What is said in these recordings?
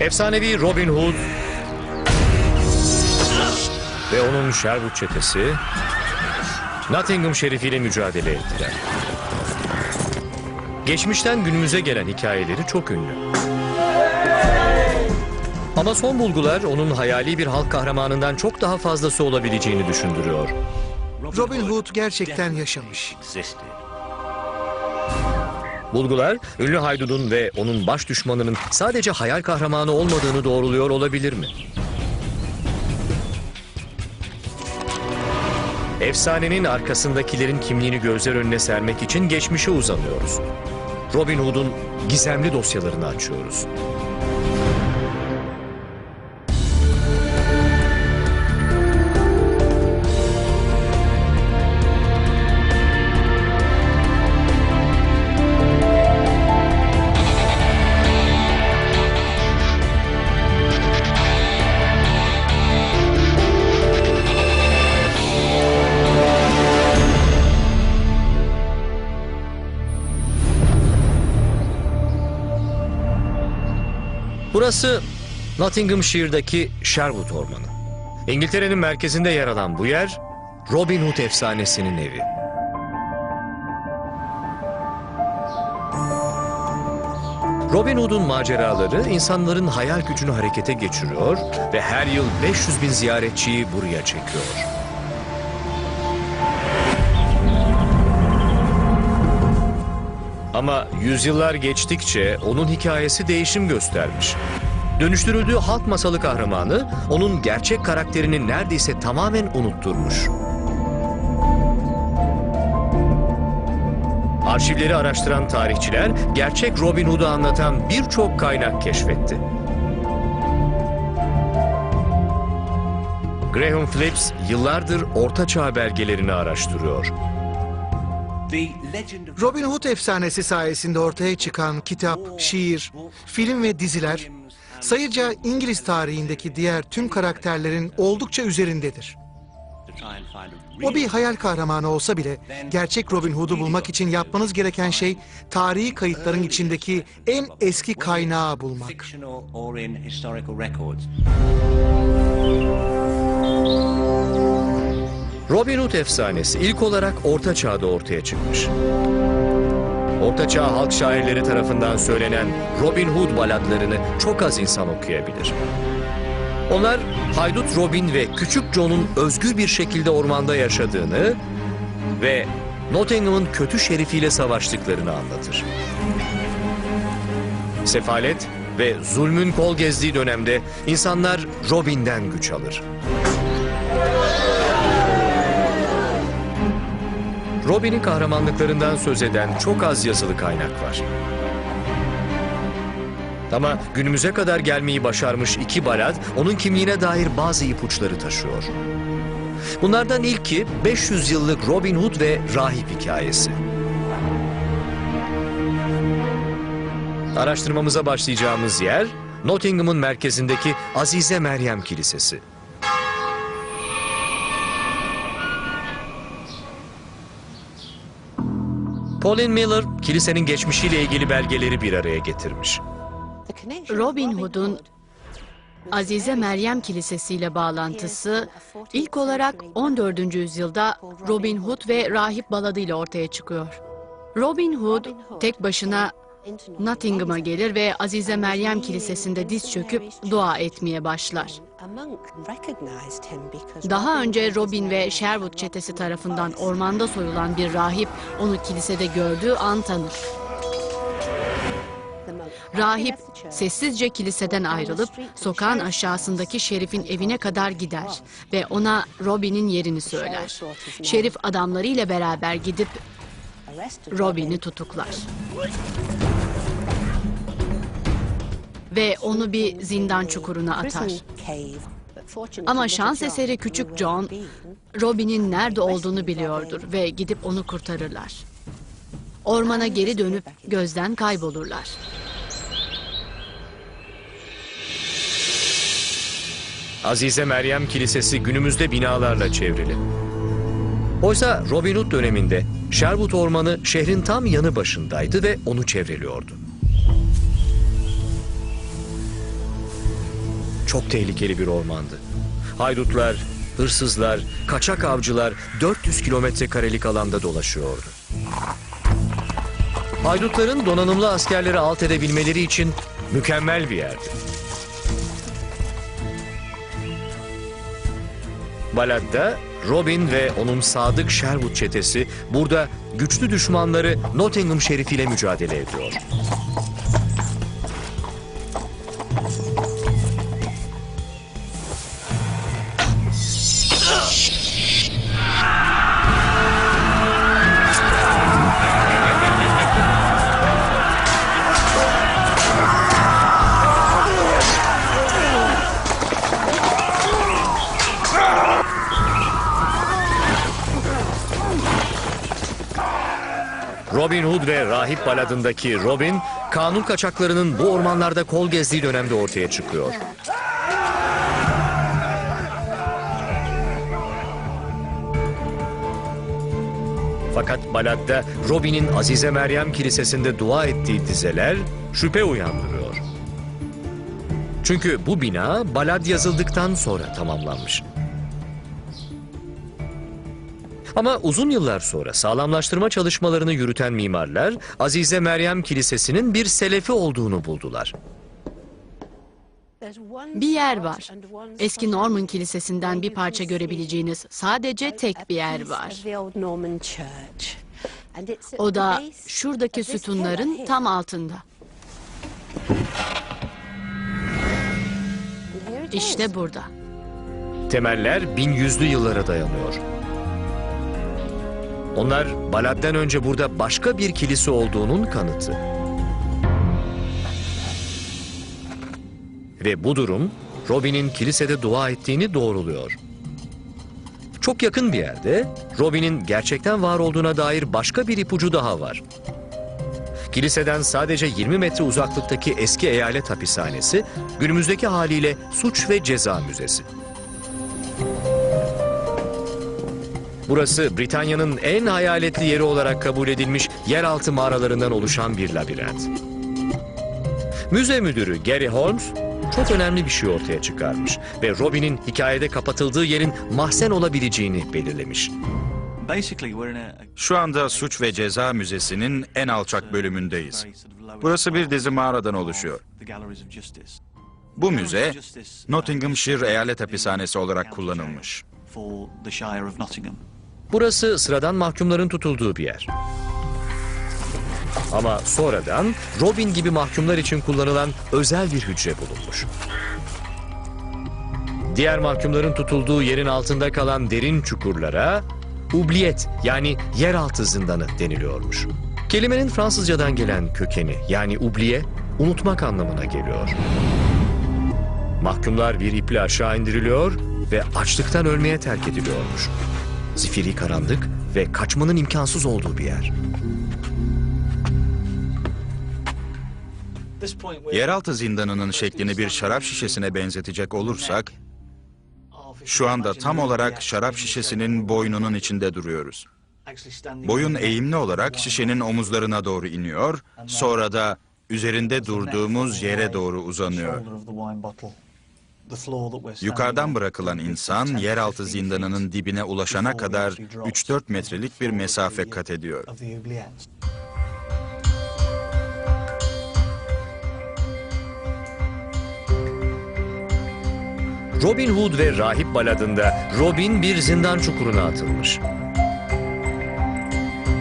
Efsanevi Robin Hood ve onun Sherwood çetesi Nottingham Şerifi ile mücadele ettiler. Geçmişten günümüze gelen hikayeleri çok ünlü. Ama son bulgular onun hayali bir halk kahramanından çok daha fazlası olabileceğini düşündürüyor. Robin Hood gerçekten yaşamış. Bulgular, ünlü haydudun ve onun baş düşmanının sadece hayal kahramanı olmadığını doğruluyor olabilir mi? Efsanenin arkasındakilerin kimliğini gözler önüne sermek için geçmişe uzanıyoruz. Robin Hood'un gizemli dosyalarını açıyoruz. Burası Nottinghamshire'daki Sherwood Ormanı. İngiltere'nin merkezinde yer alan bu yer, Robin Hood efsanesinin evi. Robin Hood'un maceraları insanların hayal gücünü harekete geçiriyor ve her yıl 500 bin ziyaretçiyi buraya çekiyor. Ama yüzyıllar geçtikçe onun hikayesi değişim göstermiş. Dönüştürüldüğü halk masalı kahramanı onun gerçek karakterini neredeyse tamamen unutturmuş. Arşivleri araştıran tarihçiler gerçek Robin Hood'u anlatan birçok kaynak keşfetti. Graham Phillips yıllardır Orta Çağ belgelerini araştırıyor. Robin Hood efsanesi sayesinde ortaya çıkan kitap, şiir, film ve diziler sayıca İngiliz tarihindeki diğer tüm karakterlerin oldukça üzerindedir. O bir hayal kahramanı olsa bile gerçek Robin Hood'u bulmak için yapmanız gereken şey tarihi kayıtların içindeki en eski kaynağı bulmak. Robin Hood efsanesi ilk olarak Orta Çağ'da ortaya çıkmış. Orta Çağ halk şairleri tarafından söylenen Robin Hood baladlarını çok az insan okuyabilir. Onlar Haydut Robin ve Küçük John'un özgür bir şekilde ormanda yaşadığını ve Nottingham'ın kötü şerifiyle savaştıklarını anlatır. Sefalet ve zulmün kol gezdiği dönemde insanlar Robin'den güç alır. Robin'in kahramanlıklarından söz eden çok az yazılı kaynak var. Ama günümüze kadar gelmeyi başarmış iki balad onun kimliğine dair bazı ipuçları taşıyor. Bunlardan ilki 500 yıllık Robin Hood ve rahip hikayesi. Araştırmamıza başlayacağımız yer Nottingham'ın merkezindeki Azize Meryem Kilisesi. Pauline Miller, kilisenin geçmişiyle ilgili belgeleri bir araya getirmiş. Robin Hood'un Azize Meryem Kilisesi ile bağlantısı ilk olarak 14. yüzyılda Robin Hood ve Rahip Baladı ile ortaya çıkıyor. Robin Hood tek başına Nottingham'a gelir ve Azize Meryem Kilisesi'nde diz çöküp dua etmeye başlar. Daha önce Robin ve Sherwood çetesi tarafından ormanda soyulan bir rahip onu kilisede gördüğü an tanır. Rahip sessizce kiliseden ayrılıp sokağın aşağısındaki şerifin evine kadar gider ve ona Robin'in yerini söyler. Şerif adamlarıyla beraber gidip Robin'i tutuklar. Ve onu bir zindan çukuruna atar. Ama şans eseri küçük John, Robin'in nerede olduğunu biliyordur ve gidip onu kurtarırlar. Ormana geri dönüp gözden kaybolurlar. Azize Meryem Kilisesi günümüzde binalarla çevrili. Oysa Robin Hood döneminde Sherwood Ormanı şehrin tam yanı başındaydı ve onu çevreliyordu. Çok tehlikeli bir ormandı. Haydutlar, hırsızlar, kaçak avcılar 400 kilometre karelik alanda dolaşıyordu. Haydutların donanımlı askerleri alt edebilmeleri için mükemmel bir yerdi. Balad'da Robin ve onun sadık Sherwood çetesi burada güçlü düşmanları Nottingham Şerifi ile mücadele ediyor. Robin Hood ve Rahip Baladı'ndaki Robin, kanun kaçaklarının bu ormanlarda kol gezdiği dönemde ortaya çıkıyor. Fakat Balad'da Robin'in Azize Meryem Kilisesi'nde dua ettiği dizeler şüphe uyandırıyor. Çünkü bu bina Balad yazıldıktan sonra tamamlanmış. Ama uzun yıllar sonra sağlamlaştırma çalışmalarını yürüten mimarlar Azize Meryem Kilisesi'nin bir selefi olduğunu buldular. Bir yer var. Eski Norman Kilisesi'nden bir parça görebileceğiniz sadece tek bir yer var. O da şuradaki sütunların tam altında. İşte burada. Temeller 1100'lü yıllara dayanıyor. Onlar Balad'den önce burada başka bir kilise olduğunun kanıtı. Ve bu durum Robin'in kilisede dua ettiğini doğruluyor. Çok yakın bir yerde Robin'in gerçekten var olduğuna dair başka bir ipucu daha var. Kiliseden sadece 20 metre uzaklıktaki eski eyalet hapishanesi, günümüzdeki haliyle suç ve ceza müzesi. Burası Britanya'nın en hayaletli yeri olarak kabul edilmiş yeraltı mağaralarından oluşan bir labirent. Müze müdürü Gary Holmes çok önemli bir şey ortaya çıkarmış ve Robin'in hikayede kapatıldığı yerin mahzen olabileceğini belirlemiş. Şu anda Suç ve Ceza Müzesi'nin en alçak bölümündeyiz. Burası bir dizi mağaradan oluşuyor. Bu müze Nottinghamshire Eyalet Hapishanesi olarak kullanılmış. Burası sıradan mahkumların tutulduğu bir yer. Ama sonradan Robin gibi mahkumlar için kullanılan özel bir hücre bulunmuş. Diğer mahkumların tutulduğu yerin altında kalan derin çukurlara oubliette yani yeraltı zindanı deniliyormuş. Kelimenin Fransızcadan gelen kökeni yani oubliye unutmak anlamına geliyor. Mahkumlar bir iple aşağı indiriliyor ve açlıktan ölmeye terk ediliyormuş. Zifiri karanlık ve kaçmanın imkansız olduğu bir yer. Yeraltı zindanının şeklini bir şarap şişesine benzetecek olursak, şu anda tam olarak şarap şişesinin boynunun içinde duruyoruz. Boyun eğimli olarak şişenin omuzlarına doğru iniyor, sonra da üzerinde durduğumuz yere doğru uzanıyor. Yukarıdan bırakılan insan yeraltı zindanının dibine ulaşana kadar 3-4 metrelik bir mesafe kat ediyor. Robin Hood ve Rahip Baladı'nda Robin bir zindan çukuruna atılmış.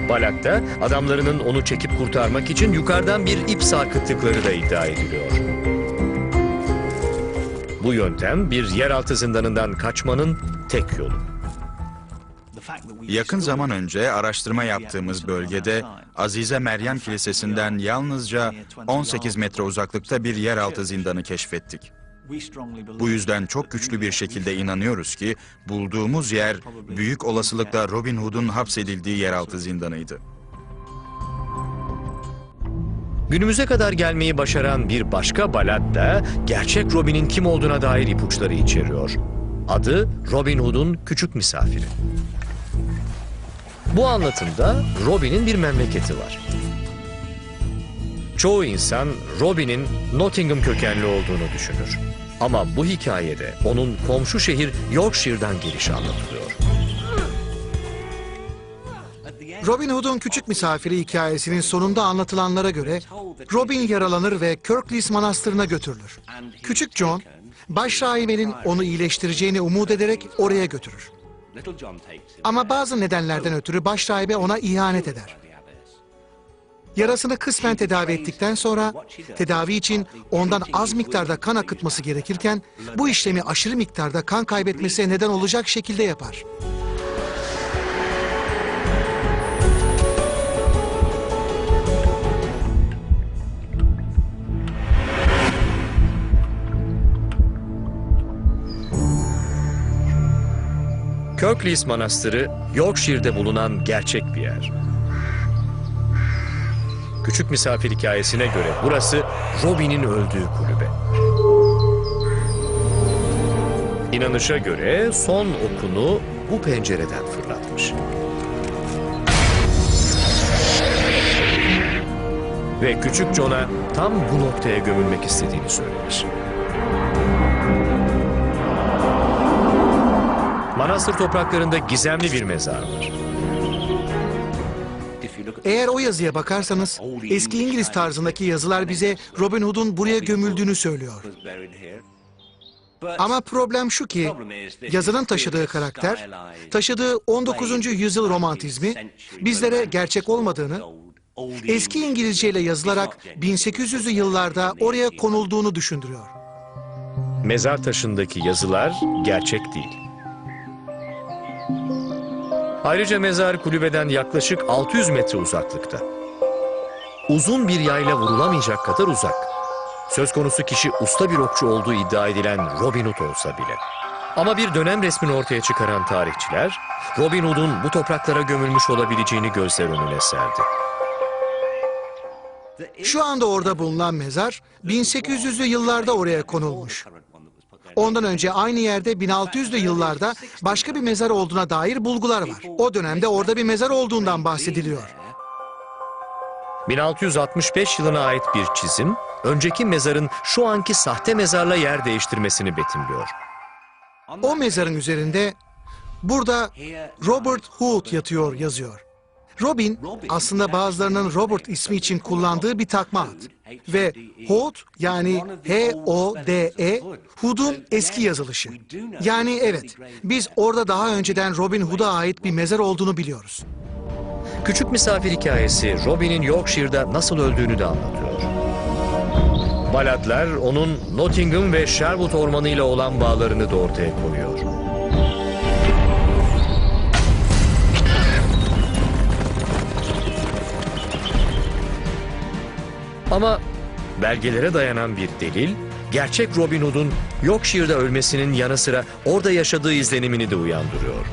Balad'da adamlarının onu çekip kurtarmak için yukarıdan bir ip sarkıttıkları da iddia ediliyor. Bu yöntem bir yeraltı zindanından kaçmanın tek yolu. Yakın zaman önce araştırma yaptığımız bölgede Azize Meryem Kilisesi'nden yalnızca 18 metre uzaklıkta bir yeraltı zindanı keşfettik. Bu yüzden çok güçlü bir şekilde inanıyoruz ki bulduğumuz yer büyük olasılıkla Robin Hood'un hapsedildiği yeraltı zindanıydı. Günümüze kadar gelmeyi başaran bir başka balad da gerçek Robin'in kim olduğuna dair ipuçları içeriyor. Adı Robin Hood'un küçük misafiri. Bu anlatımda Robin'in bir memleketi var. Çoğu insan Robin'in Nottingham kökenli olduğunu düşünür. Ama bu hikayede onun komşu şehir Yorkshire'dan gelişi anlatılıyor. Robin Hood'un küçük misafiri hikayesinin sonunda anlatılanlara göre Robin yaralanır ve Kirklees Manastırı'na götürülür. Küçük John, başrahibenin onu iyileştireceğini umut ederek oraya götürür. Ama bazı nedenlerden ötürü başrahibe ona ihanet eder. Yarasını kısmen tedavi ettikten sonra tedavi için ondan az miktarda kan akıtması gerekirken bu işlemi aşırı miktarda kan kaybetmesine neden olacak şekilde yapar. Kirklees Manastırı Yorkshire'de bulunan gerçek bir yer. Küçük misafir hikayesine göre burası Robin'in öldüğü kulübe. İnanışa göre son okunu bu pencereden fırlatmış. Ve küçük John'a tam bu noktaya gömülmek istediğini söylemiş. Manastır topraklarında gizemli bir mezar var. Eğer o yazıya bakarsanız eski İngiliz tarzındaki yazılar bize Robin Hood'un buraya gömüldüğünü söylüyor. Ama problem şu ki yazının taşıdığı karakter, taşıdığı 19. yüzyıl romantizmi bizlere gerçek olmadığını, eski İngilizce ile yazılarak 1800'lü yıllarda oraya konulduğunu düşündürüyor. Mezar taşındaki yazılar gerçek değil. Ayrıca mezar kulübeden yaklaşık 600 metre uzaklıkta. Uzun bir yayla vurulamayacak kadar uzak. Söz konusu kişi usta bir okçu olduğu iddia edilen Robin Hood olsa bile. Ama bir dönem resmini ortaya çıkaran tarihçiler, Robin Hood'un bu topraklara gömülmüş olabileceğini gözler önüne serdi. Şu anda orada bulunan mezar 1800'lü yıllarda oraya konulmuş. Ondan önce aynı yerde 1600'lü yıllarda başka bir mezar olduğuna dair bulgular var. O dönemde orada bir mezar olduğundan bahsediliyor. 1665 yılına ait bir çizim, önceki mezarın şu anki sahte mezarla yer değiştirmesini betimliyor. O mezarın üzerinde burada Robert Hood yatıyor yazıyor. Robin aslında bazılarının Robert ismi için kullandığı bir takma ad. Ve Hood yani H-O-D-E Hood'un eski yazılışı. Yani evet biz orada daha önceden Robin Hood'a ait bir mezar olduğunu biliyoruz. Küçük misafir hikayesi Robin'in Yorkshire'da nasıl öldüğünü de anlatıyor. Baladlar onun Nottingham ve Sherwood ormanı ile olan bağlarını da ortaya koyuyor. Ama belgelere dayanan bir delil, gerçek Robin Hood'un Yorkshire'da ölmesinin yanı sıra orada yaşadığı izlenimini de uyandırıyor.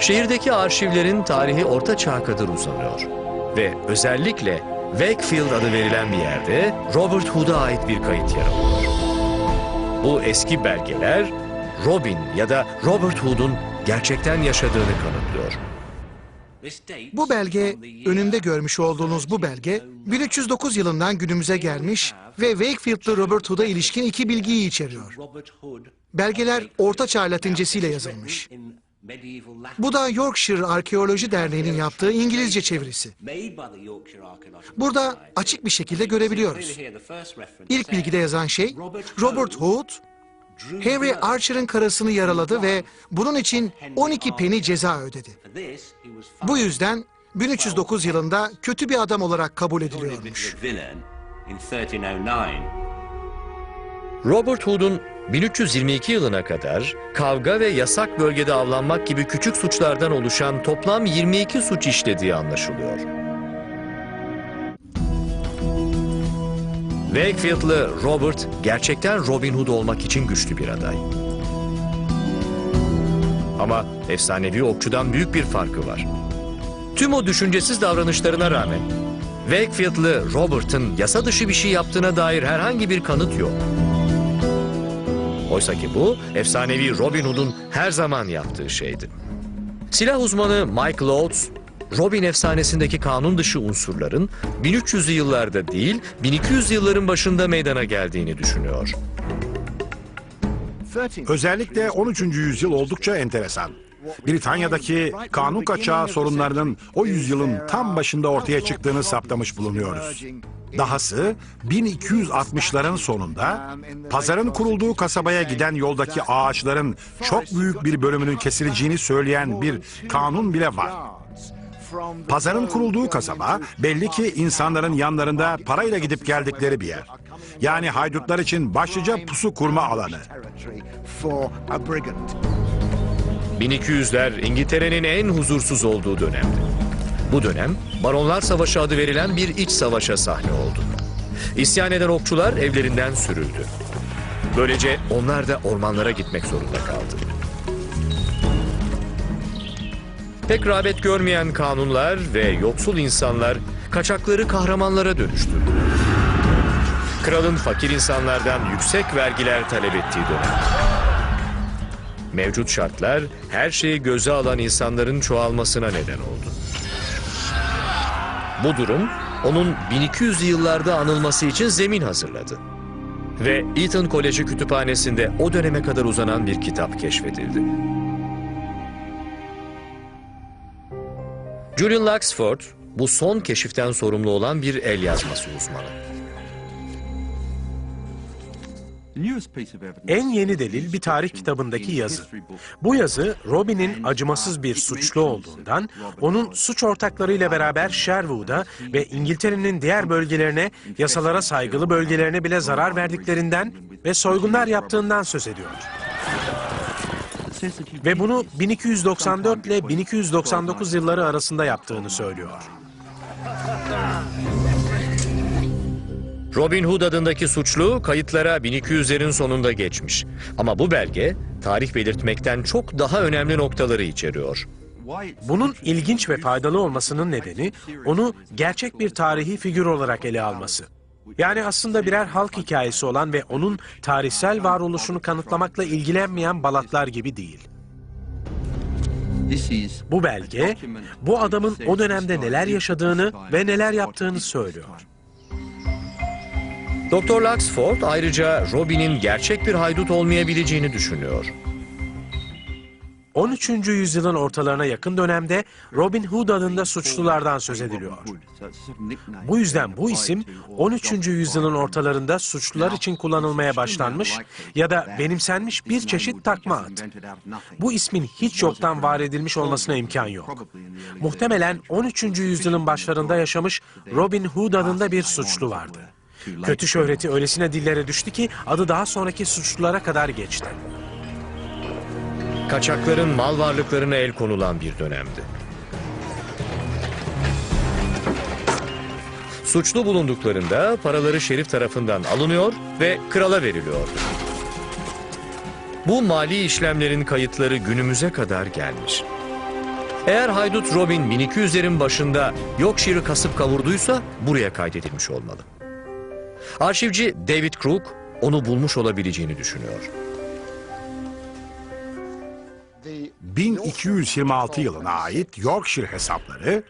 Şehirdeki arşivlerin tarihi Orta Çağ'a kadar uzanıyor. Ve özellikle Wakefield adı verilen bir yerde Robert Hood'a ait bir kayıt yer alıyor. Bu eski belgeler Robin ya da Robert Hood'un gerçekten yaşadığını kanıtlıyor. Bu belge, önümde görmüş olduğunuz bu belge, 1309 yılından günümüze gelmiş ve Wakefield'lı Robert Hood'a ilişkin iki bilgiyi içeriyor. Belgeler Orta Çağ Latincesiyle yazılmış. Bu da Yorkshire Arkeoloji Derneği'nin yaptığı İngilizce çevirisi. Burada açık bir şekilde görebiliyoruz. İlk bilgide yazan şey, Robert Hood, Henry Archer'ın karısını yaraladı ve bunun için 12 peni ceza ödedi. Bu yüzden 1309 yılında kötü bir adam olarak kabul ediliyormuş. Robert Hood'un 1322 yılına kadar kavga ve yasak bölgede avlanmak gibi küçük suçlardan oluşan toplam 22 suç işlediği anlaşılıyor. Wakefield'lı Robert gerçekten Robin Hood olmak için güçlü bir aday. Ama efsanevi okçudan büyük bir farkı var. Tüm o düşüncesiz davranışlarına rağmen Wakefield'lı Robert'ın yasa dışı bir şey yaptığına dair herhangi bir kanıt yok. Oysa ki bu efsanevi Robin Hood'un her zaman yaptığı şeydi. Silah uzmanı Mike Loads, Robin efsanesindeki kanun dışı unsurların 1300'lü yıllarda değil 1200 yılların başında meydana geldiğini düşünüyor. Özellikle 13. yüzyıl oldukça enteresan. Britanya'daki kanun kaçağı sorunlarının o yüzyılın tam başında ortaya çıktığını saptamış bulunuyoruz. Dahası 1260'ların sonunda pazarın kurulduğu kasabaya giden yoldaki ağaçların çok büyük bir bölümünün kesileceğini söyleyen bir kanun bile var. Pazarın kurulduğu kasaba belli ki insanların yanlarında parayla gidip geldikleri bir yer. Yani haydutlar için başlıca pusu kurma alanı. 1200'ler İngiltere'nin en huzursuz olduğu dönemdi. Bu dönem Baronlar Savaşı adı verilen bir iç savaşa sahne oldu. İsyan eden okçular evlerinden sürüldü. Böylece onlar da ormanlara gitmek zorunda kaldı. Pek rağbet görmeyen kanunlar ve yoksul insanlar kaçakları kahramanlara dönüştürdü. Kralın fakir insanlardan yüksek vergiler talep ettiği dönem. Mevcut şartlar her şeyi göze alan insanların çoğalmasına neden oldu. Bu durum onun 1200'lü yıllarda anılması için zemin hazırladı. Ve Eton Koleji kütüphanesinde o döneme kadar uzanan bir kitap keşfedildi. Julian Luxford bu son keşiften sorumlu olan bir el yazması uzmanı. En yeni delil bir tarih kitabındaki yazı. Bu yazı Robin'in acımasız bir suçlu olduğundan, onun suç ortaklarıyla beraber Sherwood'a ve İngiltere'nin diğer bölgelerine, yasalara saygılı bölgelerine bile zarar verdiklerinden ve soygunlar yaptığından söz ediyor. Ve bunu 1294 ile 1299 yılları arasında yaptığını söylüyor. Robin Hood adındaki suçlu kayıtlara 1200'lerin sonunda geçmiş. Ama bu belge tarih belirtmekten çok daha önemli noktaları içeriyor. Bunun ilginç ve faydalı olmasının nedeni onu gerçek bir tarihi figür olarak ele alması. Yani aslında birer halk hikayesi olan ve onun tarihsel varoluşunu kanıtlamakla ilgilenmeyen balatlar gibi değil. Bu belge, bu adamın o dönemde neler yaşadığını ve neler yaptığını söylüyor. Dr. Luxford ayrıca Robin'in gerçek bir haydut olmayabileceğini düşünüyor. 13. yüzyılın ortalarına yakın dönemde Robin Hood adında suçlulardan söz ediliyor. Bu yüzden bu isim 13. yüzyılın ortalarında suçlular için kullanılmaya başlanmış ya da benimsenmiş bir çeşit takma ad. Bu ismin hiç yoktan var edilmiş olmasına imkan yok. Muhtemelen 13. yüzyılın başlarında yaşamış Robin Hood adında bir suçlu vardı. Kötü şöhreti öylesine dillere düştü ki adı daha sonraki suçlulara kadar geçti. Kaçakların mal varlıklarına el konulan bir dönemdi. Suçlu bulunduklarında paraları şerif tarafından alınıyor ve krala veriliyordu. Bu mali işlemlerin kayıtları günümüze kadar gelmiş. Eğer haydut Robin 1200'lerin başında Yorkshire'ı kasıp kavurduysa buraya kaydedilmiş olmalı. Arşivci David Crook onu bulmuş olabileceğini düşünüyor. 1226 yılına ait Yorkshire hesapları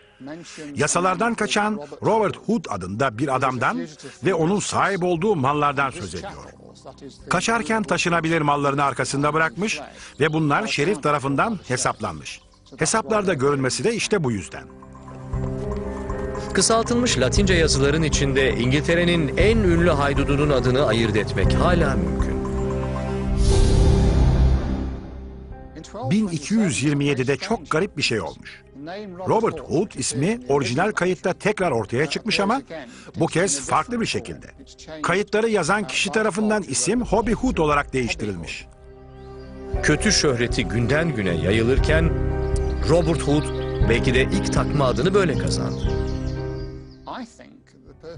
yasalardan kaçan Robert Hood adında bir adamdan ve onun sahip olduğu mallardan söz ediyor. Kaçarken taşınabilir mallarını arkasında bırakmış ve bunlar şerif tarafından hesaplanmış. Hesaplarda görünmesi de işte bu yüzden. Kısaltılmış Latince yazıların içinde İngiltere'nin en ünlü haydudunun adını ayırt etmek hala mümkün. 1227'de çok garip bir şey olmuş. Robert Hood ismi orijinal kayıtta tekrar ortaya çıkmış ama bu kez farklı bir şekilde. Kayıtları yazan kişi tarafından isim Hobby Hood olarak değiştirilmiş. Kötü şöhreti günden güne yayılırken Robert Hood belki de ilk takma adını böyle kazandı.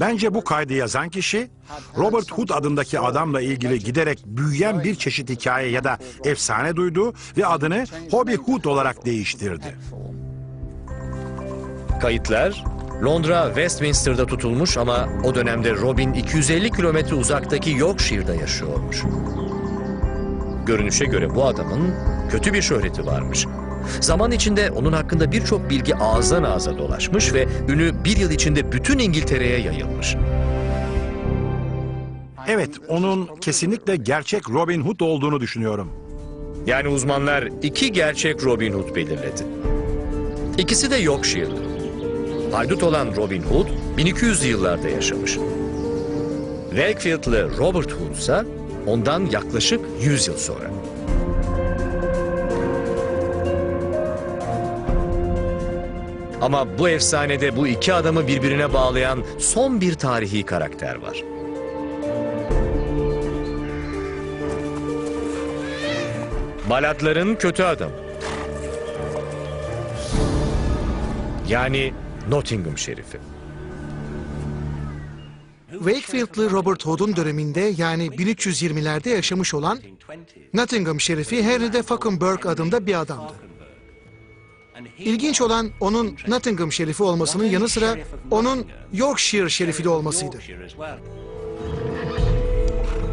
Bence bu kaydı yazan kişi Robert Hood adındaki adamla ilgili giderek büyüyen bir çeşit hikaye ya da efsane duydu ve adını Hobby Hood olarak değiştirdi. Kayıtlar Londra Westminster'da tutulmuş ama o dönemde Robin 250 kilometre uzaktaki Yorkshire'da yaşıyormuş. Görünüşe göre bu adamın kötü bir şöhreti varmış. Zaman içinde onun hakkında birçok bilgi ağızdan ağza dolaşmış ve ünü bir yıl içinde bütün İngiltere'ye yayılmış. Evet, onun kesinlikle gerçek Robin Hood olduğunu düşünüyorum. Yani uzmanlar iki gerçek Robin Hood belirledi. İkisi de Yorkshire'lı. Haydut olan Robin Hood 1200'lü yıllarda yaşamış. Wakefield'lı Robert Hood ise ondan yaklaşık 100 yıl sonra. Ama bu efsanede bu iki adamı birbirine bağlayan son bir tarihi karakter var. Balatların kötü adam. Yani Nottingham Şerifi. Wakefield'lı Robert Hood'un döneminde yani 1320'lerde yaşamış olan Nottingham şerifi Henry de Falkenberg adında bir adamdı. İlginç olan onun Nottingham şerifi olmasının yanı sıra onun Yorkshire şerifi de olmasıydı.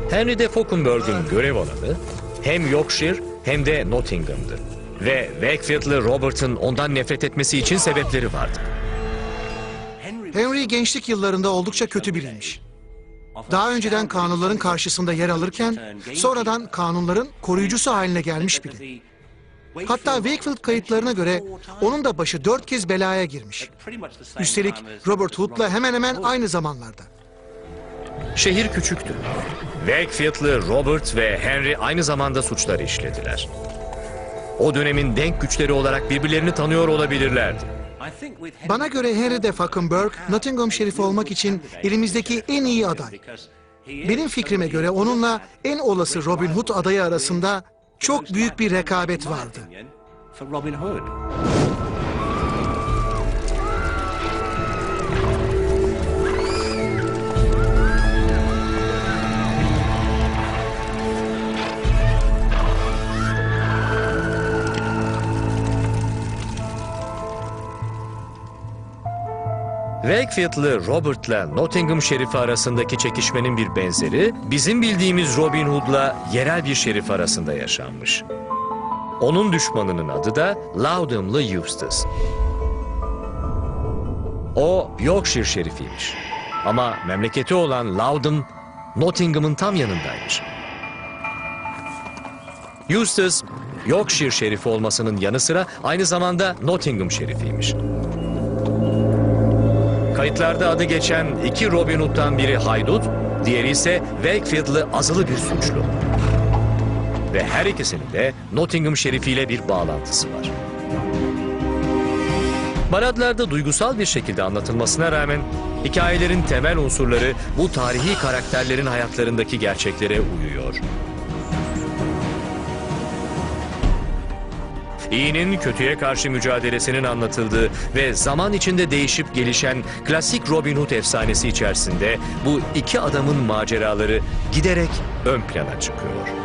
Henry de Falkenberg'in görev alanı hem Yorkshire hem de Nottingham'dı. Ve Wakefield'lı Robert'ın ondan nefret etmesi için sebepleri vardı. Henry gençlik yıllarında oldukça kötü biriymiş. Daha önceden kanunların karşısında yer alırken sonradan kanunların koruyucusu haline gelmiş biri. Hatta Wakefield kayıtlarına göre onun da başı dört kez belaya girmiş. Üstelik Robert Hood'la hemen hemen aynı zamanlarda. Şehir küçüktü. Wakefield'lı Robert ve Henry aynı zamanda suçları işlediler. O dönemin denk güçleri olarak birbirlerini tanıyor olabilirlerdi. Bana göre Henry de Falkenberg, Nottingham şerifi olmak için elimizdeki en iyi aday. Benim fikrime göre onunla en olası Robin Hood adayı arasında çok büyük bir rekabet vardı. Wakefield'lı Robert'la Nottingham Şerifi arasındaki çekişmenin bir benzeri bizim bildiğimiz Robin Hood'la yerel bir şerif arasında yaşanmış. Onun düşmanının adı da Loudham'lı Eustace. O Yorkshire şerifiymiş. Ama memleketi olan Loudham, Nottingham'ın tam yanındaymış. Eustace, Yorkshire şerifi olmasının yanı sıra aynı zamanda Nottingham şerifiymiş. Kayıtlarda adı geçen iki Robin Hood'dan biri haydut, diğeri ise Wakefield'lı azılı bir suçlu. Ve her ikisinin de Nottingham şerifiyle bir bağlantısı var. Baladlarda duygusal bir şekilde anlatılmasına rağmen hikayelerin temel unsurları bu tarihi karakterlerin hayatlarındaki gerçeklere uyuyor. İyinin kötüye karşı mücadelesinin anlatıldığı ve zaman içinde değişip gelişen klasik Robin Hood efsanesi içerisinde bu iki adamın maceraları giderek ön plana çıkıyor.